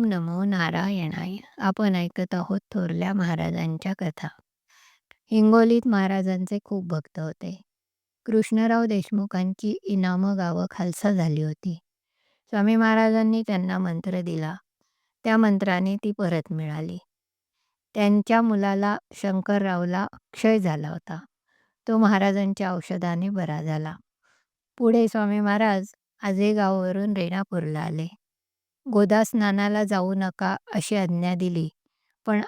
ओम नमो नारायणाय. आपण ऐकत आहोत थोरल्या महाराजांच्या कथा. हिंगोलीत महाराजांचे खूप भक्त होते. कृष्णराव देशमुखांची इनामं गावं खालसा झाली होती. स्वामी महाराजांनी त्यांना मंत्र दिला. त्या मंत्राने ती परत मिळाली. त्यांच्या मुलाला शंकररावला क्षय झाला होता. तो महाराजांच्या औषधाने बरा झाला. पुढे स्वामी महाराज आजेगाववरून रेणापूरला आले. गोदा स्नानाला जाऊ नका अशी आज्ञा दिली. पण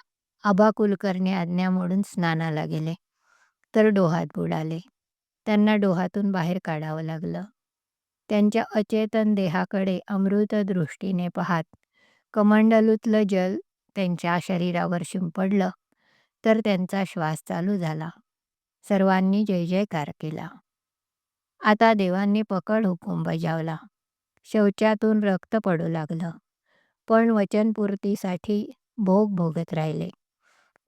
आबा कुलकर्णी आज्ञा मोडून स्नानाला गेले. तर डोहात बुडाले त्यांना डोहातून बाहेर काढावं लागलं. त्यांच्या अचेतन देहाकडे अमृत दृष्टीने पाहात कमंडलूतलं जल त्यांच्या शरीरावर शिंपडलं तर त्यांचा श्वास चालू झाला. सर्वांनी जय जयकार केला. आता देवांनी पकड हुकूम बजावला. शौचातून रक्त पडू लागलं. पण वचनपूर्तीसाठी भोग भोगत राहिले.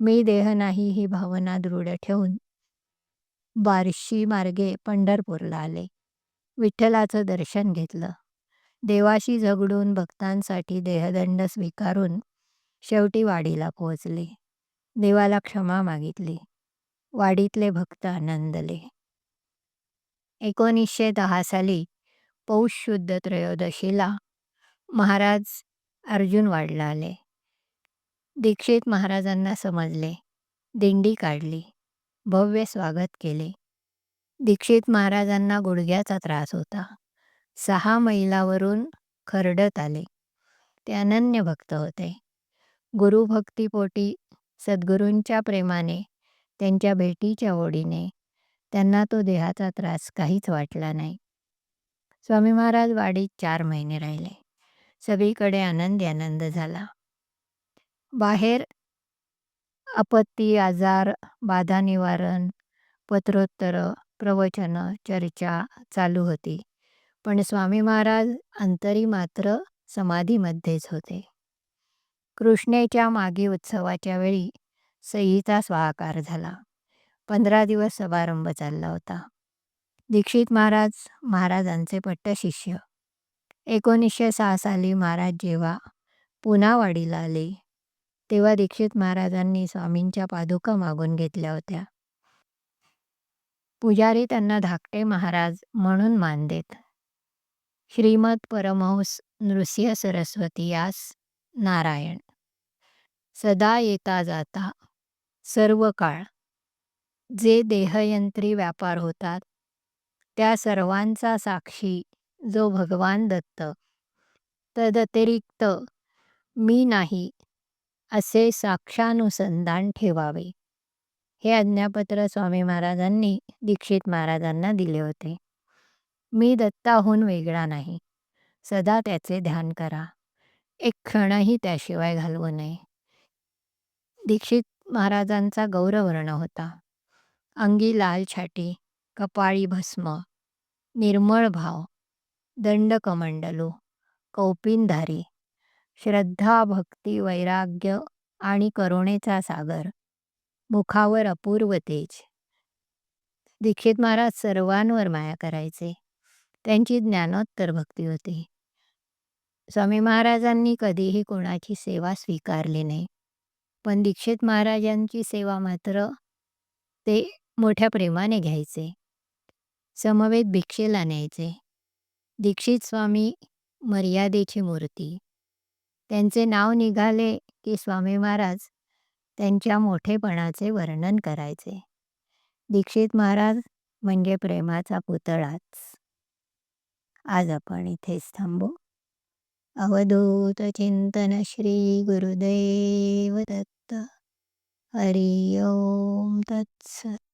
मी देह नाही ही भावना दृढ ठेवून बार्शी मार्गे पंढरपूरला आले. विठ्ठलाचं दर्शन घेतलं. देवाशी झगडून भक्तांसाठी देहदंड स्वीकारून शेवटी वाडीला पोहोचले. देवाला क्षमा मागितली. वाडीतले भक्त आनंदले. एकोणीसशे दहा साली पौष शुद्ध त्रयोदशीला महाराज अर्जुन वाढला आले. दीक्षित महाराजांना समजले. दिंडी काढली. भव्य स्वागत केले. दीक्षित महाराजांना गुडघ्याचा त्रास होता. सहा मैलावरून खरडत आले. ते अनन्य भक्त होते. गुरुभक्तीपोटी सद्गुरूंच्या प्रेमाने त्यांच्या भेटीच्या ओढीने त्यांना तो देहाचा त्रास काहीच वाटला नाही. स्वामी महाराज वाडीत चार महिने राहिले. सगळीकडे आनंदी आनंद झाला. बाहेर आपत्ती आजार बाधा निवारण पत्रोत्तर प्रवचन चर्चा चालू होती. पण स्वामी महाराज अंतरी मात्र समाधीमध्येच होते. कृष्णेच्या मागे उत्सवाच्या वेळी सईचा स्वाकार झाला. पंधरा दिवस समारंभ चालला होता. दीक्षित महाराज महाराजांचे पट्टशिष्य एकोणीसशे सहा साली महाराज जेव्हा पुनावाडीला आले तेव्हा दीक्षित महाराजांनी स्वामींच्या पादुका मागून घेतल्या होत्या. पुजारी त्यांना धाकटे महाराज म्हणून मान देत श्रीमद परमहंस नृसिंह सरस्वती यास नारायण. सदा येता जाता सर्व काळ. जे देहयंत्री व्यापार होतात त्या सर्वांचा साक्षी जो भगवान दत्त. तदतिरिक्त मी नाही असे साक्षानुसंधान ठेवावे. हे आज्ञापत्र स्वामी महाराजांनी दीक्षित महाराजांना दिले होते. मी दत्ताहून वेगळा नाही. सदा त्याचे ध्यान करा. एक क्षणही त्याशिवाय घालवू नये. दीक्षित महाराजांचा गौरवर्ण होता. अंगी लाल छाटी कपाळी भस्म निर्मळ भाव दंडकमंडलू कौपिनधारी श्रद्धा भक्ती वैराग्य आणि करुणेचा सागर मुखावर अपूर्व तेज. दीक्षित महाराज सर्वांवर माया करायचे. त्यांची ज्ञानोत्तर भक्ती होती. स्वामी महाराजांनी कधीही कोणाची सेवा स्वीकारली नाही. पण दीक्षित महाराजांची सेवा मात्र ते मोठ्या प्रेमाने घ्यायचे. समवेत भिक्षेला न्यायचे. दीक्षित स्वामी मर्यादेची मूर्ती. त्यांचे नाव निघाले की स्वामी महाराज त्यांच्या मोठेपणाचे वर्णन करायचे. दीक्षित महाराज म्हणजे प्रेमाचा पुतळाच. आज आपण इथेच थांबू. अवधूत चिंतन श्री गुरुदेव दत्त. हरि ओम तत्सत.